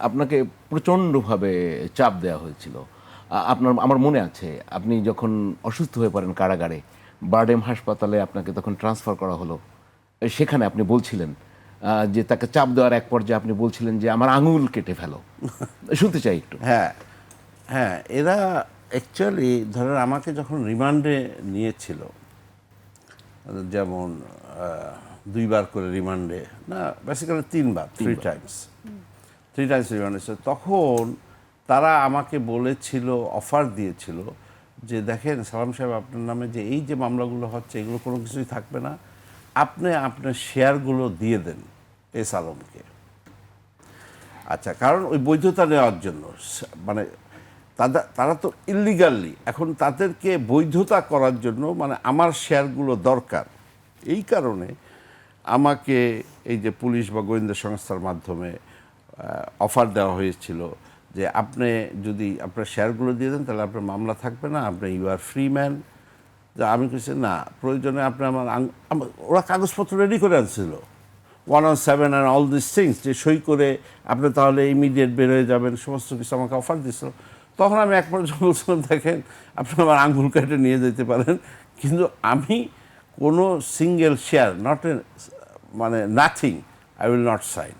আপনাকে প্রচণ্ডভাবে চাপ দেওয়া হয়েছিল। আপনার আমার মনে আছে আপনি যখন অসুস্থ হয়ে পড়েন কারাগারে বার্ডেম হাসপাতালে আপনাকে তখন ট্রান্সফার করা হলো। সেখানে আপনি বলছিলেন যে তাকে চাপ দেওয়ার এক পর্যায়ে আপনি বলছিলেন যে আমার আঙুল কেটে ফেলো। শুনতে চাই একটু। হ্যাঁ হ্যাঁ এরা অ্যাকচুয়ালি ধরেন আমাকে যখন রিমান্ডে নিয়েছিল যেমন দুইবার করে রিমান্ডে না বেসিক্যালি তিনবার থ্রি টাইমস থ্রি টাইমস ছিল তখন তারা আমাকে বলেছিল অফার দিয়েছিল যে, দেখেন সালাম সাহেব, আপনার নামে যে এই যে মামলাগুলো হচ্ছে, এগুলো কোনো কিছুই থাকবে না। আপনি আপনার শেয়ারগুলো দিয়ে দেন এস আলমকে। আচ্ছা কারণ ওই বৈধতা নেওয়ার জন্য মানে তাদের তারা তো ইলিগালি এখন তাদেরকে বৈধতা করার জন্য মানে আমার শেয়ারগুলো দরকার। এই কারণে আমাকে এই যে পুলিশ বা গোয়েন্দা সংস্থার মাধ্যমে অফার দেওয়া হয়েছিল যে আপনি যদি আপনার শেয়ারগুলো দিয়ে দেন, তাহলে আপনার মামলা থাকবে না, আপনি ইউ আর ফ্রি ম্যান যে আমি কিছু না, প্রয়োজনে আপনি আমার ওরা কাগজপত্র রেডি করে আনছিল। One on seven and all this things যে সই করে আপনি তাহলে ইমিডিয়েট বের হয়ে যাবেন, সমস্ত কিছু আমাকে অফার দিছিল। তখন আমি এক পর্যায়ে বলছিলাম, দেখেন, আপনি আমার আঙ্গুল কেটে নিয়ে যেতে পারেন। কিন্তু আমি কোনো সিঙ্গেল শেয়ার নট এ মানে nothing I will not sign